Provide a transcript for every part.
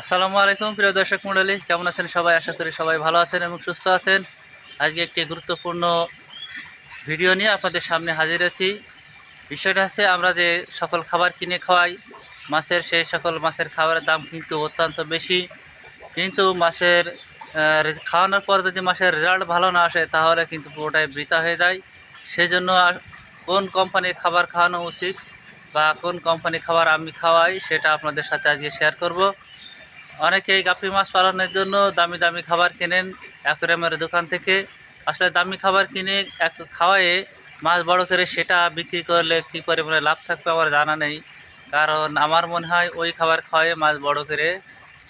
আসসালামু আলাইকুম, প্রিয় দর্শক মণ্ডলী। কেমন আছেন সবাই? আশা করি সবাই ভালো আছেন এবং সুস্থ আছেন। আজকে একটি গুরুত্বপূর্ণ ভিডিও নিয়ে আপনাদের সামনে হাজির আছি। বিষয়টা হচ্ছে আমরা যে সকল খাবার কিনে খাওয়াই, মাছের সেই সকল মাছের খাবারের দাম কিন্তু অত্যন্ত বেশি। কিন্তু মাছের খাওয়ানোর পর যদি মাছের রেজাল্ট ভালো না আসে, তাহলে কিন্তু পুরোটাই বৃথা হয়ে যায়। সেজন্য কোন কোম্পানির খাবার খাওয়ানো উচিত বা কোন কোম্পানির খাবার আমি খাওয়াই, সেটা আপনাদের সাথে আজকে শেয়ার করব। অনেকেই গাপ্পি মাছ পালনের জন্য দামি দামি খাবার কেনেন অ্যাকুরিয়ামের দোকান থেকে। আসলে দামি খাবার কিনে এক খাওয়ায়ে মাছ বড় করে সেটা বিক্রি করলে কী পরিমাণে লাভ থাকবে আমার জানা নেই। কারণ আমার মনে হয় ওই খাবার খাওয়ায়ে মাছ বড় করে,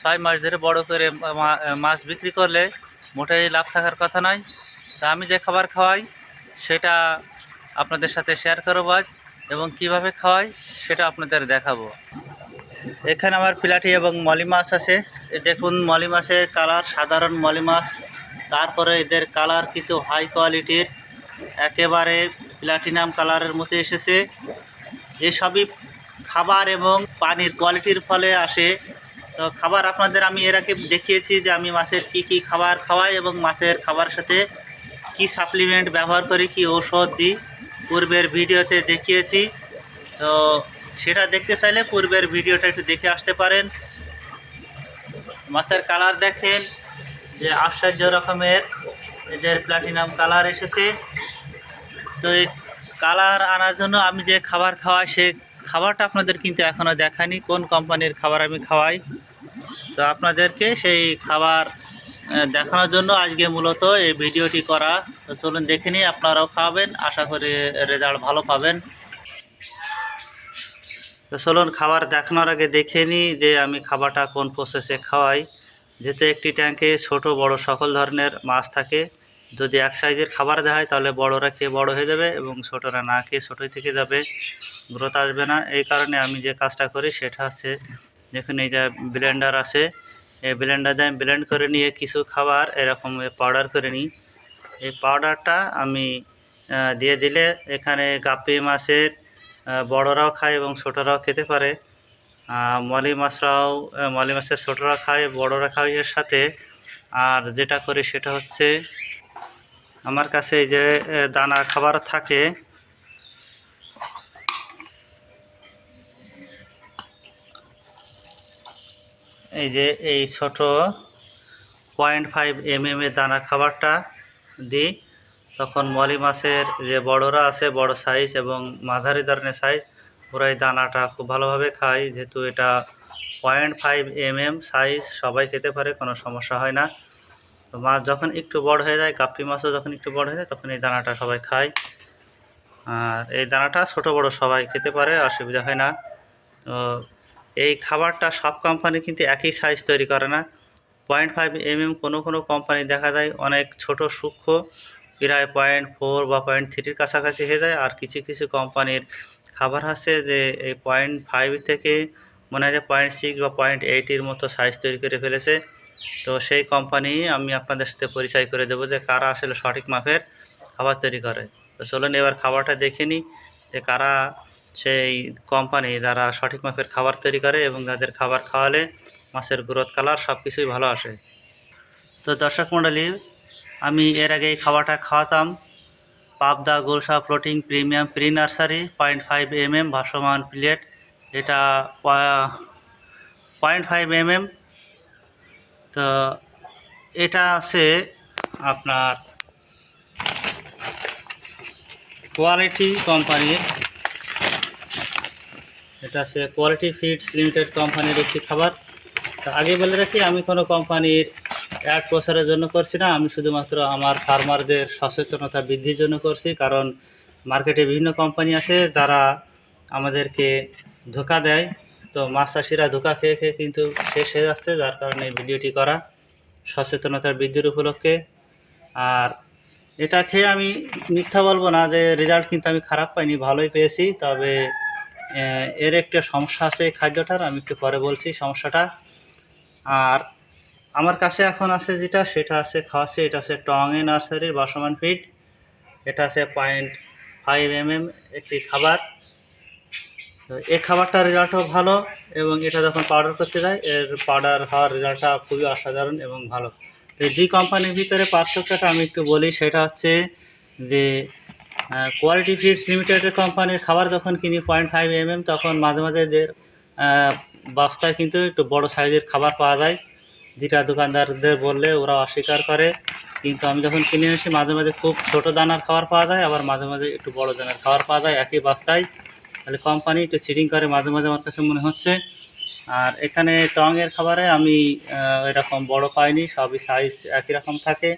ছয় মাস ধরে বড় করে মাছ বিক্রি করলে মোটেই লাভ থাকার কথা নয়। তা আমি যে খাবার খাওয়াই, সেটা আপনাদের সাথে শেয়ার করব আজ এবং কীভাবে খাওয়াই, সেটা আপনাদের দেখাবো। এখানে আমার পিলাটি এবং মলি মাছ আছে। দেখুন, মলি মাছের কালার সাধারণ মলি মাছ। তারপরে এদের কালার কিন্তু হাই কোয়ালিটির একেবারে প্লাটিনাম কালারের মতো এসেছে। এসবই খাবার এবং পানির কোয়ালিটির ফলে আসে। তো খাবার আপনাদের আমি এর আগে দেখিয়েছি যে আমি মাছের কি কি খাবার খাওয়াই এবং মাছের খাবার সাথে কি সাপ্লিমেন্ট ব্যবহার করি, কি ঔষধ দিই। পূর্বের ভিডিওতে দেখিয়েছি। তো সেটা দেখতে চাইলে পূর্বের ভিডিওটা একটু দেখে আসতে পারেন। মাছের কালার দেখেন, যে আশ্চর্য রকমের। এদের প্লাটিনাম কালার এসেছে। তো এই কালার আনার জন্য আমি যে খাবার খাওয়াই, সে খাবারটা আপনাদের কিন্তু এখনও দেখানি কোন কোম্পানির খাবার আমি খাওয়াই। তো আপনাদেরকে সেই খাবার দেখানোর জন্য আজকে মূলত এই ভিডিওটি করা। তো চলুন দেখে নিই, আপনারাও খাওয়াবেন আশা করি রেজাল্ট ভালো পাবেন। তো চলুন খাবার দেখানোর আগে দেখে নিই যে আমি খাবারটা কোন প্রসেসে খাওয়াই। যেহেতু একটি ট্যাঙ্কে ছোট, বড় সকল ধরনের মাছ থাকে, যদি এক সাইজের খাবার দেওয়া হয় তাহলে বড়রা খেয়ে বড় হয়ে যাবে এবং ছোটরা না খেয়ে ছোটোই থেকে যাবে, গ্রোথ আসবে না। এই কারণে আমি যে কাজটা করি সেটা হচ্ছে, দেখুন এই যে ব্লেন্ডার আছে, এই ব্লেন্ডার দিয়ে আমি ব্লেন্ড করে নিয়ে কিছু খাবার এরকম পাউডার করে নিই। এই পাউডারটা আমি দিয়ে দিলে এখানে গাপ্পি মাছের বড়রাও খায় এবং ছোটরাও খেতে পারে। মলি মাছরাও মলি মাছের ছোটরা খায়, বড়রা খায় এর সাথে। আর যেটা করি সেটা হচ্ছে, আমার কাছে এই যে দানা খাবার থাকে। এই যে এই ছোট পয়েন্ট ফাইভ এম এর দানা খাবারটা দিই। তখন মলি মাছের যে বড়রা আছে, বড় সাইজ এবং মাঝারি ধরনের সাইজ ওরা এই দানাটা খুব ভালোভাবে খায়। যেহেতু এটা point five m m size সবাই খেতে পারে, কোনো সমস্যা হয় না। তো মাছ যখন একটু বড় হয়ে যায়, কাপ্পি মাছও যখন একটু বড় হয়ে যায়, তখন এই দানাটা সবাই খায়। আর এই দানাটা ছোট বড় সবাই খেতে পারে, অসুবিধা হয় না। তো এই খাবারটা সব কোম্পানি কিন্তু একই সাইজ তৈরি করে না। পয়েন্ট ফাইভ এম এম কোনো কোনো কোম্পানি দেখা যায়, অনেক ছোট, সূক্ষ্ম প্রায় পয়েন্ট ফোর বা পয়েন্ট থ্রির কাছাকাছি হয়ে যায়। আর কিছু কিছু কোম্পানির খাবার আছে যে এই পয়েন্ট ফাইভ থেকে মনে হয় যে পয়েন্ট সিক্স বা পয়েন্ট এইটের মতো সাইজ তৈরি করে ফেলেছে। তো সেই কোম্পানি আমি আপনাদের সাথে পরিচয় করে দেবো যে কারা আসলে সঠিক মাপের খাবার তৈরি করে। তো চলুন এবার খাবারটা দেখে নিই যে কারা সেই কোম্পানি যারা সঠিক মাপের খাবার তৈরি করে এবং তাদের খাবার খাওয়ালে মাছের গ্রোথ, কালার সব কিছুই ভালো আসে। তো দর্শক মণ্ডলী আমি এর আগে এই খাবারটা খাওয়াতাম। পাবদা গোলসা protein premium pre nursery point five m m ভাসমান প্লেট এটা পয়েন্ট ফাইভ এম এম তো এটা আছে আপনার কোয়ালিটি কোম্পানির এটা আছে কোয়ালিটি ফিডস লিমিটেড কোম্পানির একটি খাবার। তো আগে বলে রাখি, আমি কোনো কোম্পানির অ্যাড প্রচারের জন্য করছি না, আমি শুধুমাত্র আমার ফার্মারদের সচেতনতা বৃদ্ধির জন্য করছি, কারণ মার্কেটে বিভিন্ন কোম্পানি আছে যারা আমাদেরকে ধোকা দেয়। তো মাছ চাষিরা ধোকা খেয়ে খেয়ে কিন্তু শেষ হয়ে যাচ্ছে, যার কারণে ভিডিওটি করা সচেতনতার বৃদ্ধির উপলক্ষে। আর এটা খেয়ে আমি মিথ্যা বলব না যে রেজাল্ট কিন্তু আমি খারাপ পাইনি, ভালোই পেয়েছি, তবে এর একটা সমস্যা আছে খাদ্যটার, আমি একটু পরে বলছি সমস্যাটা। আর আমার কাছে এখন আছে যেটা, সেটা আছে খাওয়াচ্ছে এটা আছে টংয়ে নার্সারির বাসমান ফিড এটা আছে পয়েন্ট ফাইভ এম এম একটি খাবার। এই খাবারটার রেজাল্টও ভালো এবং এটা যখন পাউডার করতে যায়, এর পাউডার হওয়ার রেজাল্টটা খুবই অসাধারণ এবং ভালো। তো জি কোম্পানির ভিতরে পার্থক্যটা আমি একটু বলি, সেটা হচ্ছে যে কোয়ালিটি ফিডস লিমিটেডের কোম্পানির খাবার যখন কিনি পয়েন্ট ফাইভ এম তখন মাঝে মাঝে যে বস্তায় কিন্তু একটু বড় সাইজের খাবার পাওয়া যায়। যেটা দোকানদারদের বললে ওরা অস্বীকার করে। কিন্তু আমি যখন কিনে আসি মাঝে মাঝে খুব ছোট দানার খাবার পাওয়া যায়, আবার মাঝে মাঝে একটু বড় দানার খাবার পাওয়া যায়, একই বস্তায়। তাহলে কোম্পানি একটু সিডিং করে, মাঝে মাঝে আমার কাছে মনে হচ্ছে। আর এখানে টঙের খাবারে আমি এরকম বড় পাইনি, সবই সাইজ একই রকম থাকে।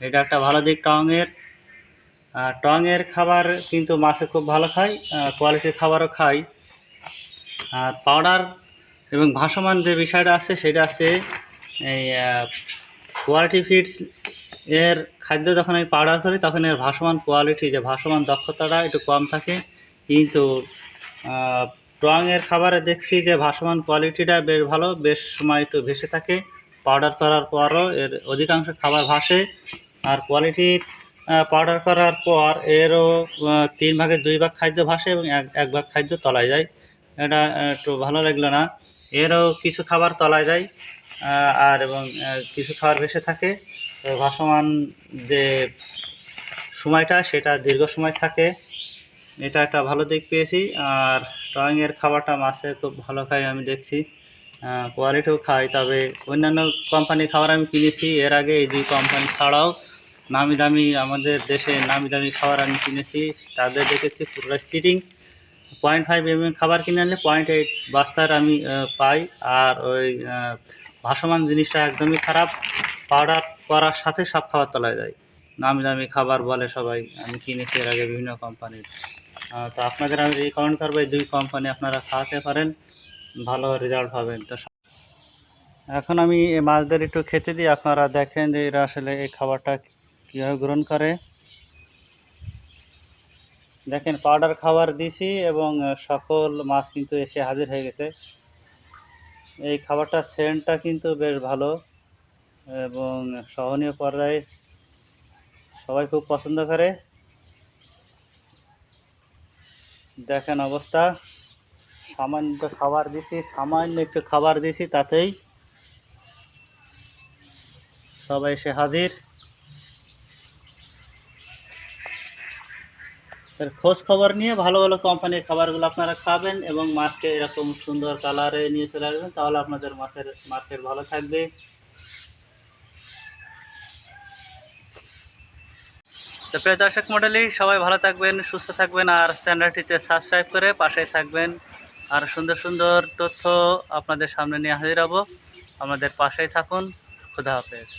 এটা একটা ভালো দিক টঙের। আর টঙের খাবার কিন্তু মাছে খুব ভালো খাই কোয়ালিটির খাবারও খাই আর পাউডার এবং ভাসমান যে বিষয়টা আছে, সেটা আছে এই কোয়ালিটি ফিডস এর খাদ্য যখন আমি পাউডার করি, তখন এর ভাসমান কোয়ালিটি যে ভাসমান দক্ষতাটা একটু কম থাকে। কিন্তু ট্রংয়ের খাবারে দেখছি যে ভাসমান কোয়ালিটিটা বেশ ভালো, বেশ সময় একটু ভেসে থাকে। পাউডার করার পরও এর অধিকাংশ খাবার ভাসে। আর কোয়ালিটির পাউডার করার পর এরও তিন ভাগের দুই ভাগ খাদ্য ভাসে এবং এক এক ভাগ খাদ্য তলায় যায়। এটা একটু ভালো লাগল না। এরও কিছু খাবার তলায় যায়। আর এবং কিছু খাবার ভেসে থাকে। ভাসমান যে সময়টা, সেটা দীর্ঘ সময় থাকে। এটা একটা ভালো দিক পেয়েছি। আর ড্রয়িংয়ের খাবারটা মাছে খুব ভালো খাই, আমি দেখছি। কোয়ালিটিও খাই, তবে অন্যান্য কোম্পানির খাবার আমি কিনেছি। এর আগে এই দুই কোম্পানি ছাড়াও নামি দামি, আমাদের দেশে নামি দামি খাবার আমি কিনেছি। তাদের দেখেছি পুরোটা সিটিং পয়েন্ট ফাইভ এম খাবার কিনে আনলে পয়েন্ট এইট বাস্তার আমি পাই। আর ওই ভাসমান জিনিসটা একদমই খারাপ পাউডার করার সাথে সব খাবার তলায় যায়। নামি দামি খাবার বলে সবাই, আমি কিনেছি এর আগে বিভিন্ন কোম্পানির তো আপনাদের আমি রিকমেন্ড করব এই দুই কোম্পানি আপনারা খাওয়াতে পারেন, ভালো রেজাল্ট পাবেন। তো এখন আমি এই মাছদের একটু খেতে দিই, আপনারা দেখেন যে এরা আসলে এই খাবারটা কীভাবে গ্রহণ করে। দেখেন পাউডার খাবার দিছি এবং সকল মাছ কিন্তু এসে হাজির হয়ে গেছে। এই খাবারটার সেন্টটা কিন্তু বেশ ভালো এবং সহনীয় পর্যায়ে সবাই খুব পছন্দ করে। দেখেন অবস্থা। সামান্য খাবার দিছি, সামান্য একটু খাবার দিছি, তাতেই সবাই এসে হাজির। এর খোঁজ খবর নিয়ে ভালো ভালো কোম্পানির খাবারগুলো আপনারা খাবেন এবং মাছকে এরকম সুন্দর কালারে নিয়ে চলে আসবেন, তাহলে আপনাদের মাছের মাছের ভালো থাকবে। তো প্রিয় দর্শক মন্ডলী সবাই ভালো থাকবেন, সুস্থ থাকবেন, আর চ্যানেলটিতে সাবস্ক্রাইব করে পাশেই থাকবেন। আর সুন্দর সুন্দর তথ্য আপনাদের সামনে নিয়ে হাজির হব। আমাদের পাশেই থাকুন, খুদা হাফেজ।